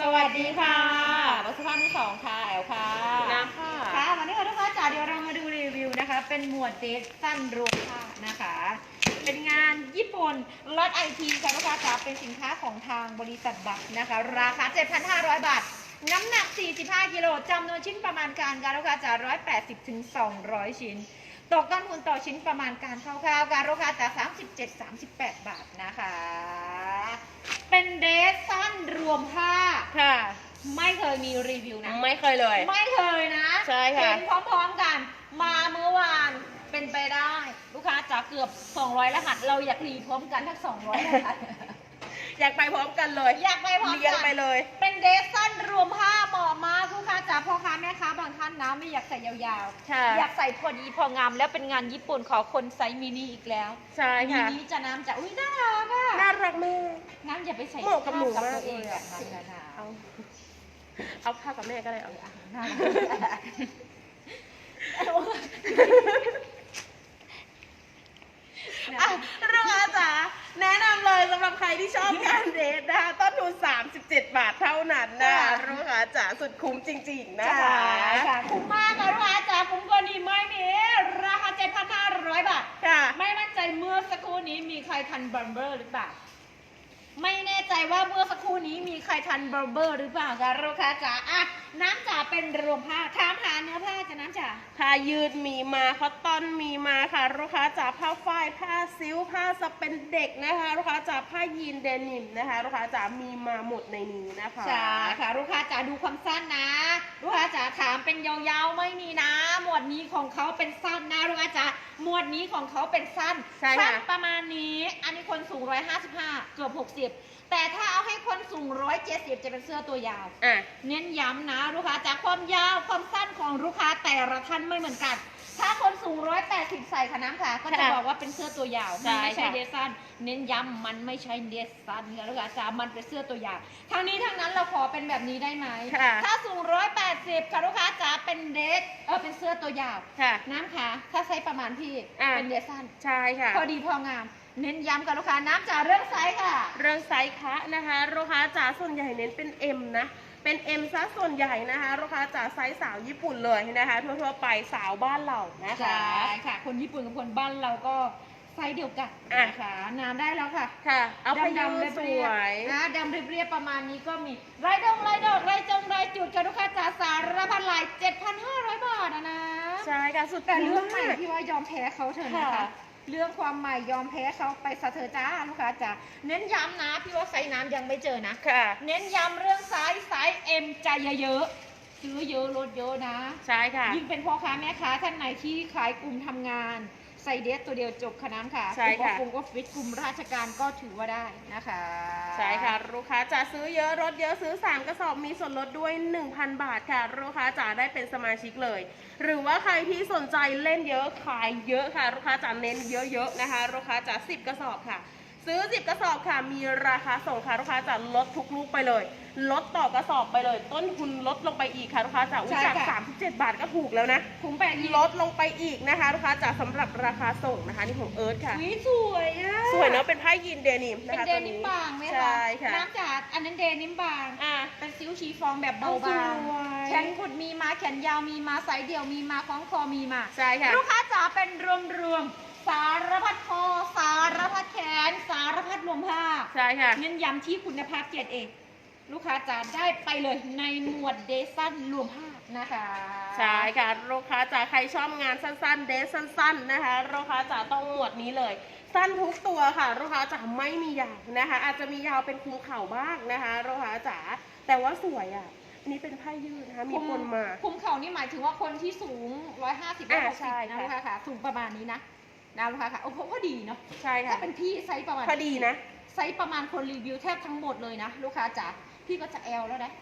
สวัสดีค่ะบัสภาพที่สองค่ะแอลค่ะน้ำค่ะ ค่ะ วันนี้ค่ะทุกคนจ๋าเดี๋ยวเรามาดูรีวิวนะคะ เป็นหมวดเดทสั้นรวมผ้านะคะ เป็นงานญี่ปุ่นลดไอทีค่ะลูกค้าจ๋าเป็นสินค้าของทางบริษัทบัตรนะคะ ราคา 7,500 บาท น้ำหนัก 45 กิโลจำนวนชิ้นประมาณการการลูกค้าจ๋า180 ถึง 200 ชิ้น ตกต้นทุนต่อชิ้นประมาณการคร่าวๆการลูกค้าจ๋า37-38 บาทนะคะ เป็นเดทสั้นรวมผ้า ค่ะ ไม่เคยมีรีวิวนะ ไม่เคยเลย ไม่เคยนะใช่ค่ะ เห็นพร้อมๆกัน มาเมื่อวานเป็นไปได้ ลูกค้าจะเกือบ 200รหัส เราอยากรีพร้อมกันทั้ง200รหัส อยากไปพร้อมกันเลยอยากไปพร้อมเรียงกัน ไปเลย เป็นเดซสั้นรวมผ้าเหมาะมากลูกค้าจ๋าพ่อค้าแม่ค้าบางท่านนะไม่อยากใส่ยาวค่ะๆอยากใส่พอดีพองามแล้วเป็นงานญี่ปุ่นขอคนไซส์มินิอีกแล้วใช่มิค่ะนิจะน้ำจะอุ้ยน่ารักอะน่ารักมาก น้ำอย่าไปใส่เหมาะกับหนูผ้มาก ตัวเองเลยอะอะน้ำหนาวเอาเอาข้าวกับแม่ก็ได้เอา น่ารัก อะลูกค้าจ๋าแนะนำเลยสำหรับใคร ที่ชอบงานเดทนะคะต้นทุน 37 บาทเท่านั้นนะคะลูกค้าจ๋าสุดคุ้มจริง ๆ นะคะค่ะคุ้มมากค่ะลูกค้าจ๋าคุ้มกว่านี้ไม่มีราคา 7,500 บาท ค่ะ ไม่มั่นใจเมื่อสักครู่นี้มีใครทันบัมเบอร์หรือเปล่า ไม่แน่ใจว่าเมื่อสักครู่นี้มีใครทันบัมเบอร์หรือเปล่าคะลูกค้าจ๋าอะ น้ำจ๋าเป็นรวมผ้าถามหาเนื้อผ้าจะน้ำจ๋าผ้ายืดมีมาคอตตอนมีมาค่ะ ลูกค้าจ๋าผ้าฝ้ายผ้าซิลผ้าสเปนเด็กนะคะ ลูกค้าจ๋าผ้ายีนเดนิมนะคะ ลูกค้าจ๋ามีมาหมดในนี้นะคะใช่ค่ะ ลูกค้าจ๋าดูความสั้นนะลูกค้าจ๋าถามเป็นยาวๆไม่มีนะ หมวดนี้ของเขาเป็นสั้นนะลูกค้าจ๋าหมวดนี้ของเขาเป็นสั้นใช่สั้ค่ะนประมาณนี้ อันนี้คนสูง155เกือบ60 แต่ถ้าเอาให้คนสูง170จะเป็นเสื้อตัวยาว อะ เน้นย้ำนะลูกค้าจากความยาวความสั้นของลูกค้าแต่ละท่านไม่เหมือนกัน ถ้าคนสูง 180ใส่ค่ะน้ำค่ะ ก็จะค่ะบอกว่าเป็นเสื้อตัวยาวใช่มันไม่ใช่ค่ะ เดซันเน้นย้ำมันไม่ใช่เดซันค่ะลูกค้าจ๋ามันเป็นเสื้อตัวยาวทางนี้ทางนั้นเราขอเป็นแบบนี้ได้ไหมค่ะ ถ้าสูง180ค่ะลูกค้าจ๋าเป็นเดสเออเป็นเสื้อตัวยาว ค่ะ น้ำค่ะ ถ้าไซส์ประมาณพี่อะเป็นเดซันใช่ค่ะ พอดีพองาม เน้นย้ำกับลูกค้าน้ำจ๋าเรื่องไซส์ค่ะ เรื่องไซส์คะนะคะลูกค้าจ๋าส่วนใหญ่เน้นเป็น M นะ เป็น M ซะส่วนใหญ่นะคะลูกค้าจ๋าไซส์สาวญี่ปุ่นเลยนะคะทั่วๆไปสาวบ้านเรานะคะใช่ค่ะ คนญี่ปุ่นกับคนบ้านเราก็ไซส์เดียวกันอะ นะคะน้ำได้แล้วค่ะค่ะ เอาไปยืดำดๆสเรียบวยๆนะดำเรียบๆประมาณนี้ก็มีรายดงรายดอกรายจงรายจุดกับลูกค้าจ๋าสารพัดลาย 7,500 บาทนะนะ ใช่ค่ะสุดแต่เรื่องใหม่มากที่ว่ายอมแพ้เขาเถอะนะคะค่ะ เรื่องความใหม่ยอมแพ้เขาไปซะเถอะจ้าลูกค้าจ๋าเน้นย้ำนะพี่ว่าไซส์น้ำยังไม่เจอนะ ค่ะ เน้นย้ำเรื่องไซส์ไซส์เอ็มใจเยอะๆซื้อเยอะลดเยอะนะ ใช่ค่ะ ยิ่งเป็นพ่อค้าแม่ค้าท่านไหนที่ขายกลุ่มทำงาน ใส่เดสตัวเดียวจบคะน้ำค่ะใช่ค่ะ กลุ่มก็ฟิตกลุ่มราชการก็ถือว่าได้นะคะ ใช่ค่ะ ลูกค้าจะซื้อเยอะลดเยอะซื้อ 3 กระสอบมีส่วนลดด้วย 1,000 บาทค่ะ ลูกค้าจะได้เป็นสมาชิกเลย หรือว่าใครที่สนใจเล่นเยอะขายเยอะค่ะ ลูกค้าจะเน้นเยอะๆนะคะ ลูกค้าจะ10 กระสอบค่ะ ซื้อ 10 กระสอบค่ะ มีราคาส่งค่ะลูกค้าจะลดทุกลูกไปเลย ลดต่อกระสอบไปเลย ต้นทุนลดลงไปอีกค่ะลูกค้าจะอุ้ยจาก37 บาทก็ถูกแล้วนะคุ้มแปดลดลงไปอีกนะคะลูกค้าจะสำหรับราคาส่งนะคะนี่ของเอิร์ธค่ะ วิสวยอะสวยเนอะเป็นผ้ายีนเดนิมเป็นะนคะเดตัวนิมนี้บางไหมคะใช่ค่ะน้ำจ๋าอันนั้นเดนิมบาง อะ เป็นซิวชีฟองแบบเบาเอาบางสวย แขนกุดมีมาแขนยาวมีมาไซส์เดี่ยวมีมาคล้องคอมีมา ใช่ค่ะ ลูกค้าจ๋าเป็นรวมรวมๆสารพัดคอ สารพัดแขน สารพัดรวมผ้าใช่ค่ะ เน้นย้ำที่คุณภาพเกียรติเองลูกค้าจะได้ไปเลยในหมวดเดซันรวมภาพนะคะใช่ค่ะลูกค้าจ๋าใครชอบงานสั้นๆ เดทสั้น ๆ นะคะ ลูกค้าจ๋าต้องหมวดนี้เลย สั้นทุกตัวค่ะ ลูกค้าจ๋าไม่มียาวนะคะ อาจจะมียาวเป็นคุมเข่าบ้างนะคะ ลูกค้าจ๋าแต่ว่าสวยอะอันนี้เป็นผ้ายืดนะคะมีปนมาคุมเข่านี่หมายถึงว่าคนที่สูง 150อ่า160ใช่นะค่ะลูกค้าค่ะสูงประมาณนี้นะนะลูกค้าค่ะโอ้โหก็ดีเนาะใช่ค่ะถ้าเป็นพี่ไซส์ประมาณพอดีนะ ไซส์ประมาณคนรีวิวแทบทั้งหมดเลยนะลูกค้าจ๋าพี่ก็จะ L แล้วนะ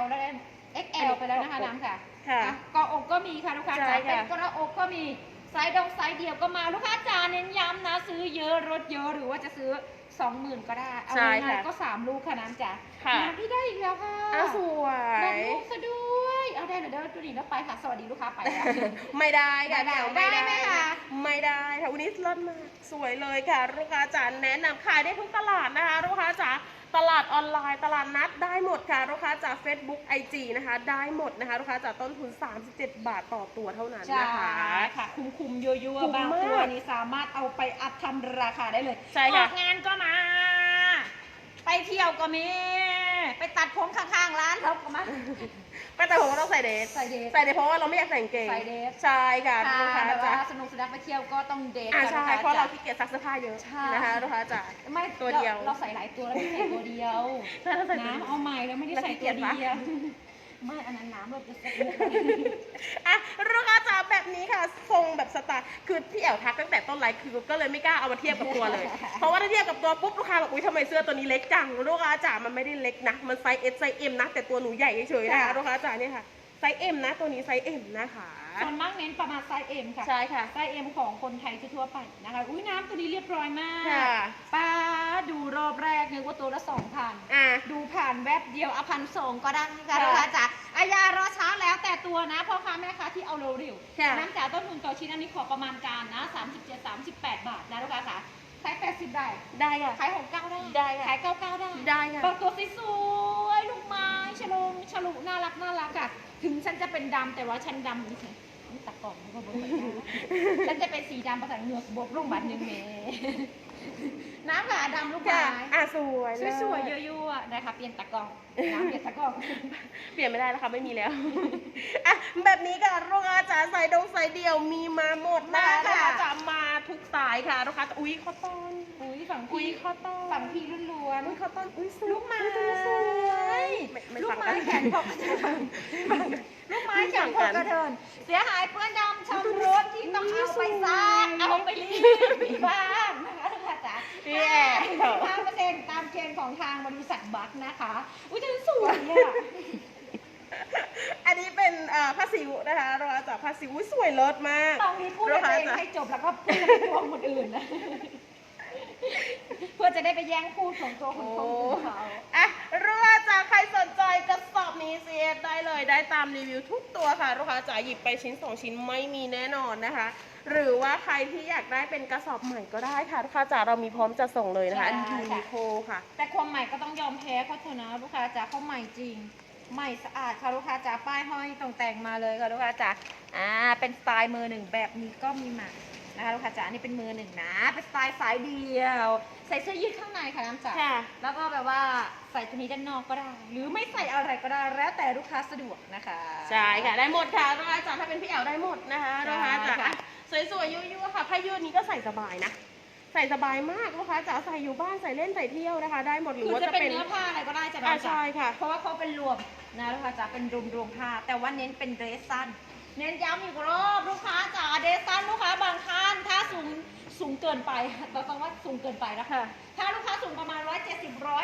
L แล้วนะ XL ไปแล้วนะคะน้ำค่ะค่ะอะเกาะอกก็มีค่ะลูกค้าใช่จ๋าค่ะเป็นกระอกก็มีไซส์ดองไซส์เดียวก็มาลูกค้าจ๋าเน้นย้ำนะ ซื้อเยอะลดเยอะหรือว่าจะซื้อ20,000ก็ได้ เอาใช่ง่ายค่ะๆก็3ลูกค่ะน้ำจ๋าค่ะน้ำพี่ได้อีกแล้วค่ะอะสวแบ่งยลูกซะด้วยอะ ไรได้เลยเด้อจุดีแล้วไปค่ะ สวัสดีลูกค้าไปแล้ว ไม่ได้ค่ะได้เดี๋ยวได้ไหมคะไม่ได้ค่ะวันนี้เลิศมากสวยเลยค่ะ ลูกค้าจ๋าแนะนำขายได้ทุกตลาดนะคะ ลูกค้าจ๋าตลาดออนไลน์ตลาดนัดได้หมดค่ะลูกค้าจ๋า Facebook IG นะคะ ได้หมดนะคะลูกค้าจ๋าต้นทุน 37 บาทต่อตัวเท่านั้นใช่นะคะค่ะ คุมคุมๆยัวยัวคุ้มบางมากตัวนี้สามารถเอาไปอัพทำราคาได้เลยใช่ค่ะออกงานก็มา ไปเที่ยวก็มีไป ตัดผมข้างๆร้านเขาก็มาก็แต่ผมก็ต้องใส่เดทใส่เดท ใส่เดทเพราะว่าเราไม่อยากใส่กางเกงใส่เดท ใช่ค่ะลูกค่ะค้าแต่จ๋าว่าสนุกสนานไปเที่ยวก็ต้องเดทอ่าค่ะใช่ลูกค้เพราะเราจ๋ขี้เกียจซักเสื้อผ้าเยอะใช่ นะคะลูกค้าจ๋า ไม่ตัวเดียวราเราใส่หลายตัวแล้วไม่ใส่ตัวเดียวใช่เราใส่ตัวเดียวน้ำเอาใหม่แล้วไม่ได้ใส่ตัวเดียว ไม่อันนั้นน้ำเราจะใส่อะลูกค้าจ๋าแบบนี้ค่ะ ทรงแบบสไตล์คือพี่แอวทักตั้งแต่ต้นไลฟ์คือก็เลยไม่กล้าเอามาเทียบกับตัวเลย เพราะว่าถ้าเทียบกับตัวปุ๊บลูกค้าบอกอุ้ยทำไมเสื้อตัวนี้เล็กจังลูกค้าจ๋ามันไม่ได้เล็กนะมันไซส์ S ไซส์ M นะแต่ตัวหนูใหญ่เฉยๆนะคะค่ะลูกค้าจ๋าเนี่ยค่ะไซส์ M นะตัวนี้ไซส์ M นะคะ ส่วนมากเน้นประมาณไซส์เอ็มค่ะ ใช่ค่ะ ไซส์เอ็มของคนไทยทั่วๆไปนะคะ อุ้ยน้ำตัวนี้เรียบร้อยมากค่ะป้าดูรอบแรกนึกว่าตัวละสองพันอะ ดูผ่านแวบเดียวอพันสองก็ได้ค่ะค่ะลูกค้าจ๋าอายารอช้าแล้วแต่ตัวนะพ่อค้าแม่ค้าที่เอาเร็วค่ะๆน้ำจ๋าต้นทุนต่อชิ้นอันนี้ขอประมาณการนะ37 38 บาทนะลูกค้าจ๋าขาย80ได้ ได้ค่ะ ขาย69ได้ ได้ค่ะ ขาย99ได้ ได้ค่ะบางตัวสวยๆลูกไม้ฉลงฉลุน่ารักน่ารักอะถึงฉันจะเป็นดำแต่ว่าฉันดำนี่สินี่ตะ กล่องมันก็บอกเหมือนกันนะฉันจะเป็นสีดำภาษาเหงือกบวกลงบัตรหนึ่งเมน้ำค่ะดำลูกไม้ค่ะอะสวยเลยสวยๆยั่วๆนะคะเปลี่ยนตะกล่องน้ำเปลี่ยนตะกล่องเปลี่ยนไม่ได้แล้วค่ะไม่มีแล้วอะแบบนี้ค่ะลูกค้าจ๋าใส่ดงใส่เดี่ยวมีมาหมดนะมาลูกค่ะค้าจ๋ามาทุกสายค่ะลูกค้าจ๋าอุ้ยข้าวต้นอุ้ยฝั่งอุ้ยพี่ข้าวต้นฝั่งพี่ล้วนอุ้ยข้าวต้นอุ้ยสวยๆลูกไม้อุ้ยตัวนี้สวยไม่ไม่ลูกฟังไม้กันแขนพกกระเทิน ลูกไม้แขนพกกระเทิน เสียหายเปื้อนดำชำรุดที่ต้องเอาไปซักเอาไปรีดบ้างนะคะทุกท่านจ๋าพี่แอบห้าเปอร์เซ็นต์ตามเทรนด์ของทางบริษัทบัคนะคะ อุ้ยเธอสวยอะอันนี้เป็นเอ่อผ้าสิวนะคะลูกค้าจ๋าผ้าสิวอุ้ยสวยเลิศมากตอนนี้พูดให้ตัวเองให้จบแล้วก็พูดไปทวงคนอื่นนะเพื่อจะได้ไปแย่งพูดของตัวคนคนอื่นเขา อะลูกค้าจ๋าใครสนใจกระส อบนี้ CF ได้เลยได้ตามรีวิวทุกตัวค่ะลูกค้าจ๋าหยิบไปชิ้นสองชิ้นไม่มีแน่นอนนะคะ หรือว่าใครที่อยากได้เป็นกระสอบใหม่ก็ได้ค่ะลูกค้าจ๋าเรามีพร้อมจะส่งเลยนะคะอันยูนิโคค่ะ แต่ความใหม่ก็ต้องยอมแพ้เขาเถอะนะลูกค้าจ๋าเขาใหม่จริง ใหม่สะอาดค่ะลูกค้าจ๋าป้ายห้อยตรงแต่งมาเลยค่ะลูกค้าจ๋าอ่าเป็นสไตล์มือหนึ่งแบบนี้ก็มีมา นะคะลูกค้าจ๋าอันนี่เป็นมือหนึ่งนะ เป็นสไตล์สายเดียว ใส่เสื้อยืดข้างในค่ะน้ำจ๋าค่ะ แล้วก็แบบว่าใส่ตัวนี้ด้านนอกก็ได้ หรือไม่ใส่อะไรก็ได้แล้วแต่ลูกค้าสะดวกนะคะ ใช่ค่ะได้หมดค่ะลูกค้าจ๋าถ้าเป็นพี่แอลได้หมดนะคะลูกค้าจ๋าค่ะ สวยๆยั่วๆค่ะผ้ายืดนี้ก็ใส่สบายนะใส่สบายมากลูกค้าจ๋าใส่อยู่บ้านใส่เล่นใส่เที่ยวนะคะ ได้หมดหรือคือว่าจะจะเป็นเป็นเนื้อผ้าอะไรก็ได้จะอ่าน้ำจ๋าใช่ค่ะ เพราะว่าเขาเป็นรวมนะลูกค้าจ๋าเป็นรวมรวมผ้า แต่ว่าเน้นเป็นเดรสสั้น เน้นย้ำอีกรอบลูกค้าจ๋าเดรสสั้นลูกค้าบางท่านถ้าสูงสูงเกินไปเราต้องว่าสูงเกินไปนะคะ ถ้าลูกค้าสูงประมาณ 170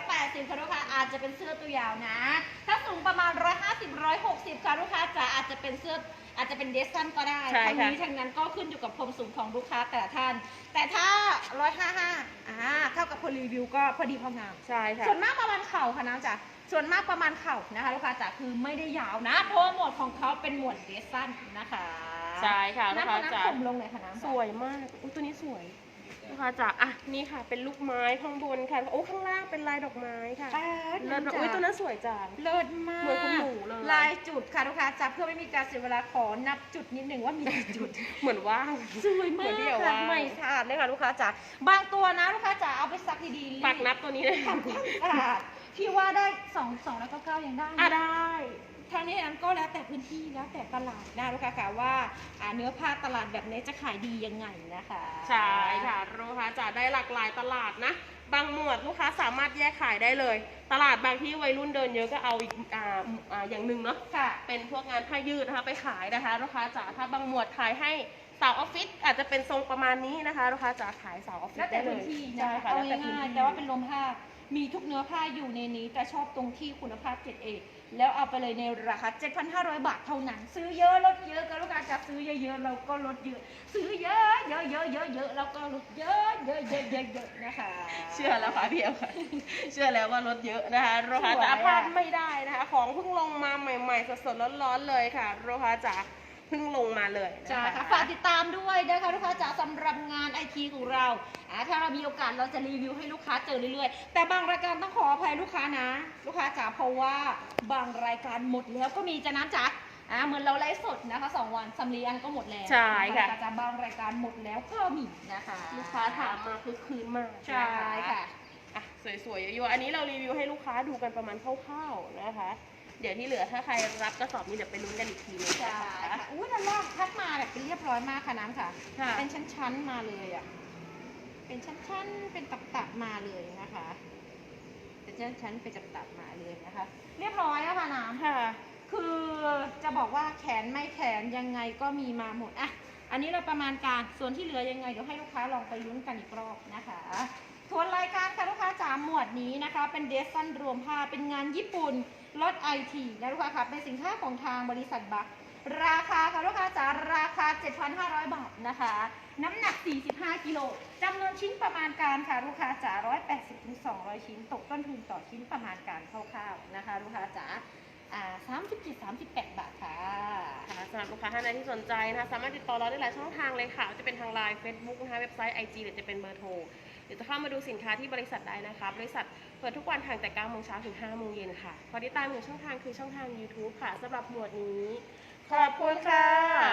180ค่ะลูกค้าอาจจะเป็นเสื้อตัวยาวนะ ถ้าสูงประมาณ 150 160ค่ะลูกค้าจ๋าอาจจะเป็นเสื้ออาจจะเป็นเดรสสั้นก็ได้ใช่ทั้งค่ะ นี้ทั้งนั้นก็ขึ้นอยู่กับความสูงของลูกค้าแต่ละท่าน แต่ถ้า 155อ่าเท่ากับพอรีวิวก็พอดีพองาม ใช่ค่ะ ส่วนมากประมาณเข่าค่ะน้ำจ๋า ส่วนมากประมาณเข่านะคะลูกค้าจ๋าคือไม่ได้ยาวนะ เพราะว่าหมวดของเขาเป็นหมวดเดรสสั้นนะคะใช่ค่ะลูกน้ำค้าน้ำจ๋าผมลงเลยค่ะน้ำสวยมากอุ๊ยตัวนี้สวยลูกค้าจ๋าอะนี่ค่ะ เป็นลูกไม้ข้างบนค่ะโอ้ข้างล่างเป็นลายดอกไม้ค่ะแป๊ดเลิศน้ำจ๋าอุ้ยตัวนั้นสวยจังเลิศมากเหมือนคุณหนูเลยลายจุดค่ะลูกค้าจ๋าเพื่อไม่มีการเสียเวลาขอนับจุดนิดหนึ่งว่ามีกี่จุดเหมือนว่างสวยเหมืมาอนกที่เอาค่ะว่าใหม่สะอาดเลยค่ะลูกค้าจ๋าบางตัวนะลูกค้าจ๋าเอาไปซักดีๆปากนับตัวนี้เลยทำความสะอาด พี่ว่าได้สองสองแล้วก็เก้ายังได้นะอะได้ทางนี้นั้นก็แล้วแต่พื้นที่แล้วแต่ตลาดนะลูกค้าค่ะว่าอ่าเนื้อผ้าตลาดแบบนี้จะขายดียังไงนะคะใช่ค่ะลูกค้าจ๋าได้หลากหลายตลาดนะ บางหมวดลูกค้าสามารถแยกขายได้เลย ตลาดบางที่วัยรุ่นเดินเยอะก็เอาอีกอ่าอ่าอย่างหนึ่งเนาะค่ะ เป็นพวกงานผ้ายืดนะคะไปขายนะคะลูกค้าจ๋าถ้าบางหมวดขายให้สาวออฟฟิศอาจจะเป็นทรงประมาณนี้นะคะลูกค้าจ๋าขายสาวออฟฟิแล้ศวแต่ได้เลพื้นยที่นะใช่คะค่ะเอาแล้วแต่พื้นง่ายที่ๆแต่ว่าเป็นลมผ้า มีทุกเนื้อผ้าอยู่ในนี้ แต่ชอบตรงที่คุณภาพ 7A แล้วเอาไปเลยในราคา 7,500 บาทเท่านั้น ซื้อเยอะลดเยอะก็ลูกค้าจะซื้อเยอะๆเราก็ลดเยอะ ซื้อเยอะเยอะเยอะเยอะเยอะแล้วก็ลดเยอะเยอะเยอะเยอะเยอะนะคะ เชื่อแล้วค่ะพี่เอลค่ะเชื่อแล้วว่ารถเยอะนะคะโรฮาสวยจ๋าอะพลาดไม่ได้นะคะ ของเพิ่งลงมาใหม่ ๆ สดๆร้อนๆเลยค่ะ โรฮาจ๋า เพิ่งลงมาเลยนะใช่คะค่ะฝากติดตามด้วยนะคะลูกค้าจ๋าสำหรับงานไอทีของเราอ่าถ้าเรามีโอกาสเราจะรีวิวให้ลูกค้าเจอเรื่อยๆ แต่บางรายการต้องขออภัยลูกค้านะ ลูกค้าจ๋าเพราะว่าบางรายการหมดแล้วก็มีจะน้ำจ๋าอ่าเหมือนเราไลฟ์สดนะคะสองวันสำลีอันก็หมดแล้วใช่ค่ะ นจ๋าบางรายการหมดแล้วก็มีนะคะลูกค้าถามมาคือคืนมากใช่นค่ะ อะสวยๆเยอะๆอันนี้เรารีวิวให้ลูกค้าดูกันประมาณคร่าวๆนะคะ เดี๋ยวที่เหลือถ้าใครรับกระสอบนี้เดี๋ยวไปลุ้นกันอีกทีนึงใช่นะคะ ค่ะอุ้ยด้านล่างคัดมาแบบเป็นเรียบร้อยมากค่ะน้ำค่ะ ค่ะ เป็นชั้นๆมาเลยอะ เป็นชั้นๆ เป็นตับๆมาเลยนะคะ เป็นชั้นๆ เป็นตับๆมาเลยนะคะ เรียบร้อยแล้วค่ะน้ำ ค่ะ คือจะบอกว่าแขนไม่แขนยังไงก็มีมาหมดอะอันนี้เราประมาณการส่วนที่เหลือยังไงเดี๋ยวให้ลูกค้าลองไปลุ้นกันอีกรอบนะคะ ทวนรายการค่ะลูกค้าจ๋าหมวดนี้นะคะ เป็นเดซซันรวมผ้าเป็นงานญี่ปุ่นลดไอทีนะลูกค้าค่ะเป็นสินค้าของทางบริษัทบัคราคาค่ะลูกค้าจ๋าราคา 7,500 บาทนะคะ น้ำหนัก 45 กิโลจำนวนชิ้นประมาณการค่ะลูกค้าจ๋า180ถึง200 ชิ้น ตกต้นทุนต่อชิ้นประมาณการคร่าวๆนะคะ ลูกค้าจ๋าอ่า37 38บาทค่ะค่ะสำหรับลูกค้าท่านใดที่สนใจนะคะ สามารถติดต่อเราได้หลายช่องทางเลยค่ะ จะเป็นทางไลน์ Facebook นะคะ เว็บไซต์ IG หรือจะเป็นเบอร์โทร รือจะเข้ามาดูสินค้าที่บริษัทได้นะคะ บริษัทเปิดทุกวันทางแต่9โมงเช้าถึง5โมงเย็นค่ะพอติดตามหนึ่งช่องทางคือช่องทาง YouTube ค่ะสำหรับหมวดนี้ ขอบคุณค่ะ